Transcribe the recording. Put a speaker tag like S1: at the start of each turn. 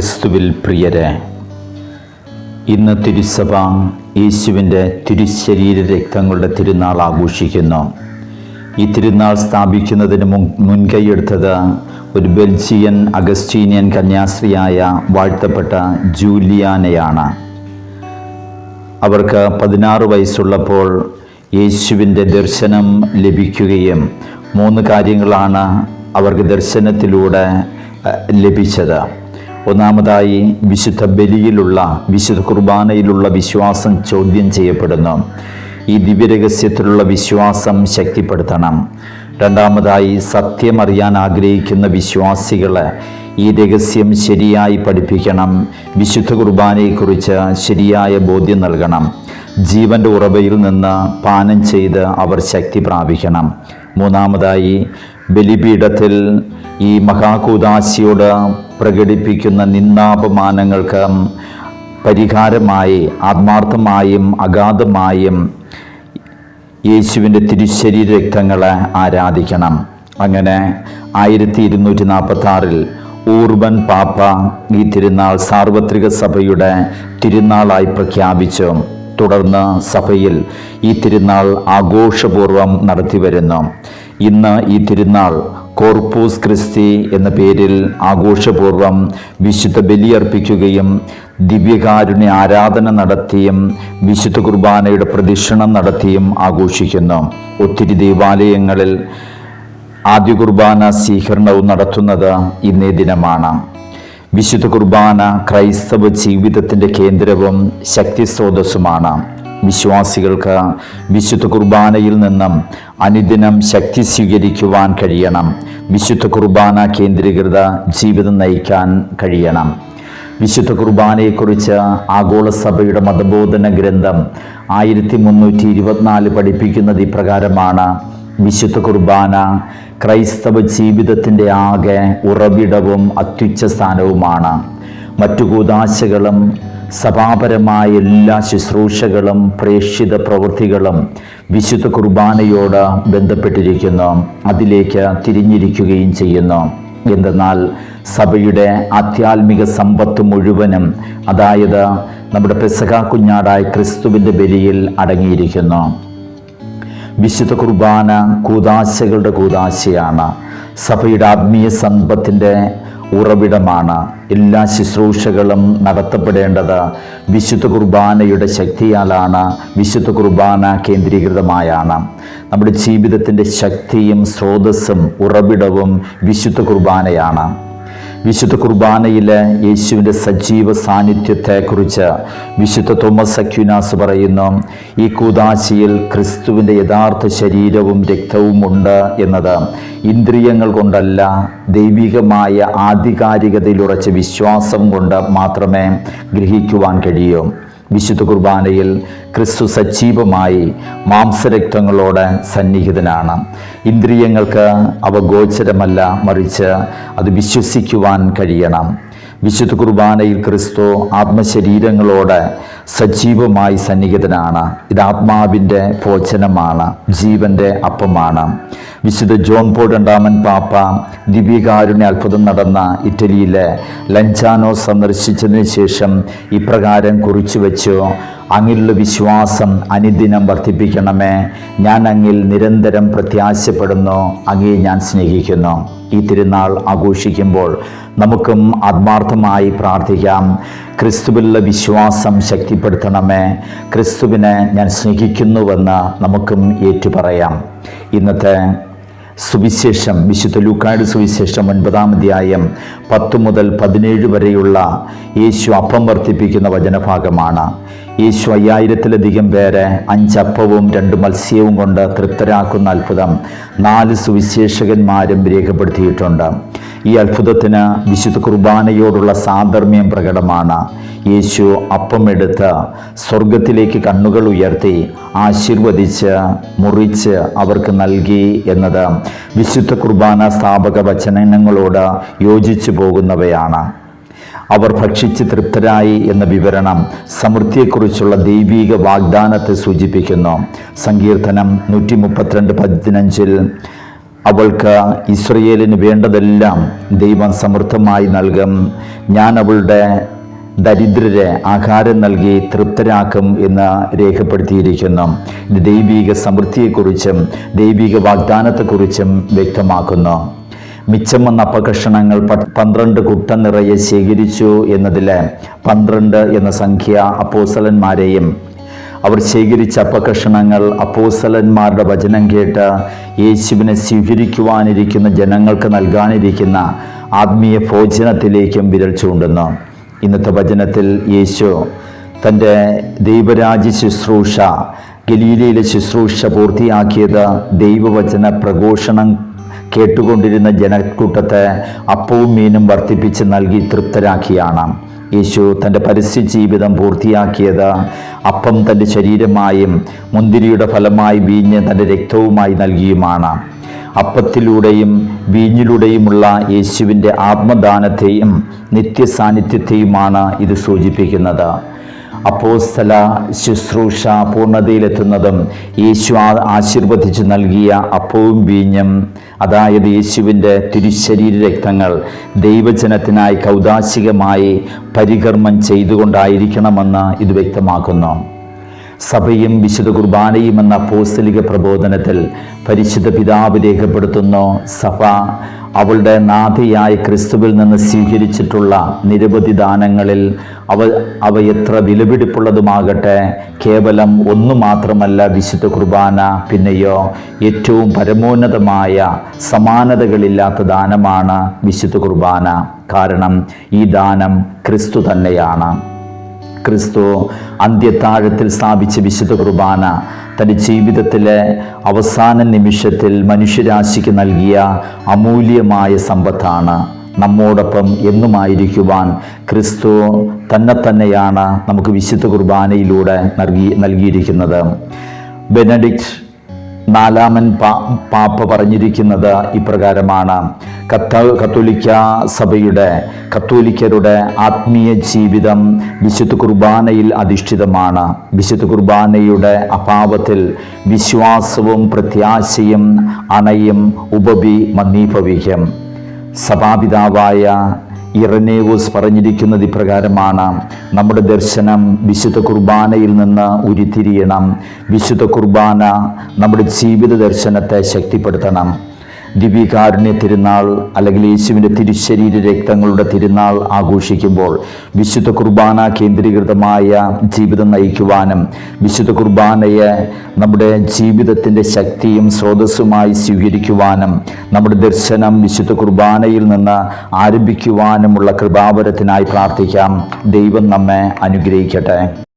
S1: ക്രിസ്തുവിൽ പ്രിയരെ ഇന്ന് തിരുസഭ യേശുവിന്റെ തിരുശരീര രക്തങ്ങളുടെ തിരുനാൾ ആഘോഷിക്കുന്നു. ഈ തിരുനാൾ സ്ഥാപിക്കുന്നതിന് മുൻ മുൻകൈയെടുത്തത് ഒരു ബെൽജിയൻ അഗസ്റ്റീനിയൻ കന്യാസ്ത്രീയായ വാഴ്ത്തപ്പെട്ട ജൂലിയാനയാണ്. അവർക്ക് പതിനാറ് വയസ്സുള്ളപ്പോൾ യേശുവിന്റെ ദർശനം ലഭിക്കുകയും മൂന്ന് കാര്യങ്ങളാണ് അവർക്ക് ദർശനത്തിലൂടെ ലഭിച്ചത്. ഒന്നാമതായി വിശുദ്ധ ബലിയിലുള്ള വിശുദ്ധ കുർബാനയിലുള്ള വിശ്വാസം ചോദ്യം ചെയ്യപ്പെടുന്നു. ഈ ദിവ്യരഹസ്യത്തിലുള്ള വിശ്വാസം ശക്തിപ്പെടുത്തണം. രണ്ടാമതായി സത്യമറിയാൻ ആഗ്രഹിക്കുന്ന വിശ്വാസികളെ ഈ രഹസ്യം ശരിയായി പഠിപ്പിക്കണം. വിശുദ്ധ കുർബാനയെക്കുറിച്ച് ശരിയായ ബോധ്യം നൽകണം. ജീവന്റെ ഉറവയിൽ നിന്ന് പാനം ചെയ്ത് അവർ ശക്തി പ്രാപിക്കണം. മൂന്നാമതായി ബലിപീഠത്തിൽ ഈ മഹാകൂദാശിയോട് പ്രകടിപ്പിക്കുന്ന നിന്ദാപമാനങ്ങൾക്ക് പരിഹാരമായി ആത്മാർത്ഥമായും അഗാധമായും യേശുവിന്റെ തിരുശരീര രക്തങ്ങളെ ആരാധിക്കണം. അങ്ങനെ ആയിരത്തി ഇരുന്നൂറ്റി നാൽപ്പത്തി ആറിൽ ഊർബൻ പാപ്പ ഈ തിരുനാൾ സാർവത്രിക സഭയുടെ തിരുനാളായി പ്രഖ്യാപിച്ചു. തുടർന്ന് സഭയിൽ ഈ തിരുനാൾ ആഘോഷപൂർവം നടത്തിവരുന്നു. ഇന്ന് ഈ തിരുനാൾ കോർപ്പൂസ് ക്രിസ്തി എന്ന പേരിൽ ആഘോഷപൂർവം വിശുദ്ധ ബലിയർപ്പിക്കുകയും ദിവ്യകാരുണ്യ ആരാധന നടത്തിയും വിശുദ്ധ കുർബാനയുടെ പ്രദക്ഷിണം നടത്തിയും ആഘോഷിക്കുന്നു. ഒത്തിരി ദേവാലയങ്ങളിൽ ആദ്യ കുർബാന സ്വീകരണവും നടത്തുന്നത് ഇന്നേ ദിനമാണ്. വിശുദ്ധ കുർബാന ക്രൈസ്തവ ജീവിതത്തിന്റെ കേന്ദ്രവും ശക്തി സ്രോതസ്സുമാണ്. വിശ്വാസികൾക്ക് വിശുദ്ധ കുർബാനയിൽ നിന്നും അനുദിനം ശക്തി സ്വീകരിക്കുവാൻ കഴിയണം. വിശുദ്ധ കുർബാന കേന്ദ്രീകൃത ജീവിതം നയിക്കാൻ കഴിയണം. വിശുദ്ധ കുർബാനയെക്കുറിച്ച് ആഗോള സഭയുടെ മതബോധന ഗ്രന്ഥം ആയിരത്തി മുന്നൂറ്റി ഇരുപത്തിനാല് പഠിപ്പിക്കുന്നത് ഇപ്രകാരമാണ്. വിശുദ്ധ കുർബാന ക്രൈസ്തവ ജീവിതത്തിന്റെ ആകെ ഉറവിടവും അത്യുച്ച സ്ഥാനവുമാണ്. മറ്റു കൂതാശകളും സഭാപരമായ എല്ലാ ശുശ്രൂഷകളും പ്രേക്ഷിത പ്രവൃത്തികളും വിശുദ്ധ കുർബാനയോട് ബന്ധപ്പെട്ടിരിക്കുന്നു. അതിലേക്ക് തിരിഞ്ഞിരിക്കുകയും ചെയ്യുന്നു. എന്തെന്നാൽ സഭയുടെ ആധ്യാത്മിക സമ്പത്ത് മുഴുവനും അതായത് നമ്മുടെ പെസക കുഞ്ഞാടായ ക്രിസ്തുവിന്റെ ബലിയിൽ അടങ്ങിയിരിക്കുന്നു. വിശുദ്ധ കുർബാന കൂതാശകളുടെ കൂതാശയാണ്. സഭയുടെ ആത്മീയ സമ്പത്തിന്റെ ഉറവിടമാണ് എല്ലാ ശുശ്രൂഷകളും നടത്തപ്പെടേണ്ടത്. വിശുദ്ധ കുർബാനയുടെ ശക്തിയാലാണ് വിശുദ്ധ കുർബാന കേന്ദ്രീകൃതമായാണ്. നമ്മുടെ ജീവിതത്തിന്റെ ശക്തിയും സ്രോതസ്സും ഉറവിടവും വിശുദ്ധ കുർബാനയാണ്. വിശുദ്ധ കുർബാനയിലെ യേശുവിന്റെ സജീവ സാന്നിധ്യത്തെക്കുറിച്ച് വിശുദ്ധ തോമസ് അക്യുനാസ് പറയുന്നു ഈ കൂതാശിയിൽ ക്രിസ്തുവിന്റെ യഥാർത്ഥ ശരീരവും രക്തവും ഉണ്ട് എന്നത് ഇന്ദ്രിയങ്ങൾ കൊണ്ടല്ല ദൈവികമായ ആധികാരികതയിലുറച്ച വിശ്വാസം കൊണ്ട് മാത്രമേ ഗ്രഹിക്കുവാൻ കഴിയൂ. വിശുദ്ധ കുർബാനയിൽ ക്രിസ്തു സജീവമായി മാംസരക്തങ്ങളോടെ സന്നിഹിതനാണ്. ഇന്ദ്രിയങ്ങൾക്ക് അവ ഗോചരമല്ല മറിച്ച് അത് വിശ്വസിക്കുവാൻ കഴിയണം. വിശുദ്ധ കുർബാനയിൽ ക്രിസ്തു ആത്മശരീരങ്ങളോടെ സജീവമായി സന്നിഹിതനാണ്. ഇത് ആത്മാവിന്റെ ഭോജനമാണ് ജീവന്റെ അപ്പമാണ്. വിശുദ്ധ ജോൺ പോൾ രണ്ടാമൻ പാപ്പ ദിവ്യകാരുണ്യ അത്ഭുതം നടന്ന ഇറ്റലിയിലെ ലഞ്ചാനോ സന്ദർശിച്ചതിന് ശേഷം ഇപ്രകാരം കുറിച്ചു വെച്ചു അങ്ങിലുള്ള വിശ്വാസം അനുദിനം വർദ്ധിപ്പിക്കണമേ ഞാൻ അങ്ങിൽ നിരന്തരം പ്രത്യാശപ്പെടുന്നു അങ്ങേ ഞാൻ സ്നേഹിക്കുന്നു. ഈ തിരുനാൾ ആഘോഷിക്കുമ്പോൾ നമുക്കും ആത്മാർത്ഥമായി പ്രാർത്ഥിക്കാം ക്രിസ്തുവിലുള്ള വിശ്വാസം ശക്തിപ്പെടുത്തണമേ ക്രിസ്തുവിനെ ഞാൻ സ്നേഹിക്കുന്നുവെന്ന് നമുക്കും ഏറ്റുപറയാം. ഇന്നത്തെ സുവിശേഷം വിശുദ്ധ ലൂക്കാട് സുവിശേഷം ഒൻപതാം അധ്യായം പത്ത് മുതൽ പതിനേഴ് വരെയുള്ള യേശു അപ്പം വർദ്ധിപ്പിക്കുന്ന വചനഭാഗമാണ്. യേശു അയ്യായിരത്തിലധികം പേരെ അഞ്ചപ്പവും രണ്ട് മത്സ്യവും കൊണ്ട് തൃപ്തരാക്കുന്ന അത്ഭുതം നാല് സുവിശേഷകന്മാരും രേഖപ്പെടുത്തിയിട്ടുണ്ട്. ഈ അത്ഭുതത്തിന് വിശുദ്ധ കുർബാനയോടുള്ള സാധർമ്മ്യം പ്രകടമാണ്. യേശു അപ്പമെടുത്ത് സ്വർഗത്തിലേക്ക് കണ്ണുകൾ ഉയർത്തി ആശീർവദിച്ച് മുറിച്ച് അവർക്ക് നൽകി എന്നത് വിശുദ്ധ കുർബാന സ്ഥാപക വചനങ്ങളോട് യോജിച്ചു പോകുന്നവയാണ്. അവർ ഭക്ഷിച്ച് തൃപ്തരായി എന്ന വിവരണം സമൃദ്ധിയെക്കുറിച്ചുള്ള ദൈവീക വാഗ്ദാനത്തെ സൂചിപ്പിക്കുന്നു. സങ്കീർത്തനം നൂറ്റി മുപ്പത്തിരണ്ട് പതിനഞ്ചിൽ അവൾക്ക് ഇസ്രയേലിന് വേണ്ടതെല്ലാം ദൈവം സമൃദ്ധമായി നൽകും. ഞാൻ അവളുടെ ദരിദ്രരെ ആഹാരം നൽകി തൃപ്തരാക്കും എന്ന് രേഖപ്പെടുത്തിയിരിക്കുന്നു. ഇത് ദൈവിക സമൃദ്ധിയെക്കുറിച്ചും ദൈവിക വാഗ്ദാനത്തെക്കുറിച്ചും വ്യക്തമാക്കുന്നു. മിച്ചം വന്ന അപ്പകഷണങ്ങൾ പ- പന്ത്രണ്ട് കുട്ട നിറയെ ശേഖരിച്ചു എന്നതിലെ പന്ത്രണ്ട് എന്ന സംഖ്യ അപ്പോസലന്മാരെയും അവർ ശേഖരിച്ച അപ്പകഷണങ്ങൾ അപ്പോസലന്മാരുടെ വചനം കേട്ട് യേശുവിനെ സ്വീകരിക്കുവാനിരിക്കുന്ന ജനങ്ങൾക്ക് നൽകാനിരിക്കുന്ന ആത്മീയ ഭോജനത്തിലേക്കും വിരൽ ചൂണ്ടുന്നു. ഇന്നത്തെ വചനത്തിൽ യേശു തന്റെ ദൈവരാജ്യ ശുശ്രൂഷ ഗലീലയിലെ ശുശ്രൂഷ പൂർത്തിയാക്കിയത് ദൈവവചന പ്രഘോഷണം കേട്ടുകൊണ്ടിരുന്ന ജനക്കൂട്ടത്തെ അപ്പവും മീനും വർദ്ധിപ്പിച്ച് നൽകി തൃപ്തരാക്കിയാണ്. യേശു തന്റെ പരസ്യ ജീവിതം പൂർത്തിയാക്കിയത്. അപ്പം തന്റെ ശരീരമായും മുന്തിരിയുടെ ഫലമായി വീഞ്ഞ് തന്റെ രക്തവുമായി നൽകിയുമാണ്. അപ്പത്തിലൂടെയും വീഞ്ഞിലൂടെയുമുള്ള യേശുവിന്റെ ആത്മദാനത്തെയും നിത്യസാന്നിധ്യത്തെയുമാണ് ഇത് സൂചിപ്പിക്കുന്നത്. അപ്പോസ്തല ശുശ്രൂഷ പൂർണതയിലെത്തുന്നതും യേശു ആശീർവദിച്ചു നൽകിയ അപ്പവും വീഞ്ഞും അതായത് യേശുവിന്റെ തിരുശരീര രക്തങ്ങൾ ദൈവജനത്തിനായി കൗതാശികമായി പരികർമ്മം ചെയ്തുകൊണ്ടായിരിക്കണമെന്ന് ഇത് വ്യക്തമാക്കുന്നു. സഭയും വിശുദ്ധ കുർബാനയും എന്ന അപ്പോസ്തലിക പ്രബോധനത്തിൽ പരിശുദ്ധ പിതാവ് രേഖപ്പെടുത്തുന്നു സഭ അവളുടെ നാഥിയായ ക്രിസ്തുവിൽ നിന്ന് സ്വീകരിച്ചിട്ടുള്ള നിരവധി ദാനങ്ങളിൽ അവ അവ എത്ര വിലപിടിപ്പുള്ളതുമാകട്ടെ. കേവലം ഒന്നു മാത്രമല്ല വിശുദ്ധ കുർബാന പിന്നെയോ ഏറ്റവും പരമോന്നതമായ സമാനതകളില്ലാത്ത ദാനമാണ് വിശുദ്ധ കുർബാന. കാരണം ഈ ദാനം ക്രിസ്തു തന്നെയാണ്. ക്രിസ്തു അന്ത്യത്താഴത്തിൽ സ്ഥാപിച്ച വിശുദ്ധ കുർബാന തന്റെ ജീവിതത്തിലെ അവസാന നിമിഷത്തിൽ മനുഷ്യരാശിക്ക് നൽകിയ അമൂല്യമായ സമ്പത്താണ്. നമ്മോടൊപ്പം എന്നുമായിരിക്കുവാൻ ക്രിസ്തു തന്നെ തന്നെയാണ് നമുക്ക് വിശുദ്ധ കുർബാനയിലൂടെ നൽകി നൽകിയിരിക്കുന്നത്. ബെനഡിക്ട് നാലാമൻ പാ പാപ്പ പറഞ്ഞിരിക്കുന്നത് ഇപ്രകാരമാണ്. കത്ത കത്തോലിക്ക സഭയുടെ കത്തോലിക്കരുടെ ആത്മീയ ജീവിതം വിശുദ്ധ കുർബാനയിൽ അധിഷ്ഠിതമാണ്. വിശുദ്ധ കുർബാനയുടെ അഭാവത്തിൽ വിശ്വാസവും പ്രത്യാശയും അണയും ഉപവി മന്ദീഭവിക്കും. സഭാപിതാവായ ഇറനേവൂസ് പറഞ്ഞിരിക്കുന്നത് ഇപ്രകാരമാണ്. നമ്മുടെ ദർശനം വിശുദ്ധ കുർബാനയിൽ നിന്ന് ഉരുത്തിരിയണം. വിശുദ്ധ കുർബാന നമ്മുടെ ജീവിത ദർശനത്തെ ശക്തിപ്പെടുത്തണം. ദിവ്യകാരുണ്യ തിരുനാൾ അല്ലെങ്കിൽ യേശുവിന്റെ തിരുശരീര രക്തങ്ങളുടെ തിരുനാൾ ആഘോഷിക്കുമ്പോൾ വിശുദ്ധ കുർബാന കേന്ദ്രീകൃതമായ ജീവിതം നയിക്കുവാനും വിശുദ്ധ കുർബാനയെ നമ്മുടെ ജീവിതത്തിന്റെ ശക്തിയും സ്രോതസ്സുമായി സ്വീകരിക്കുവാനും നമ്മുടെ ദർശനം വിശുദ്ധ കുർബാനയിൽ നിന്ന് ആരംഭിക്കുവാനുമുള്ള കൃപാവരത്തിനായി പ്രാർത്ഥിക്കാം. ദൈവം നമ്മെ അനുഗ്രഹിക്കട്ടെ.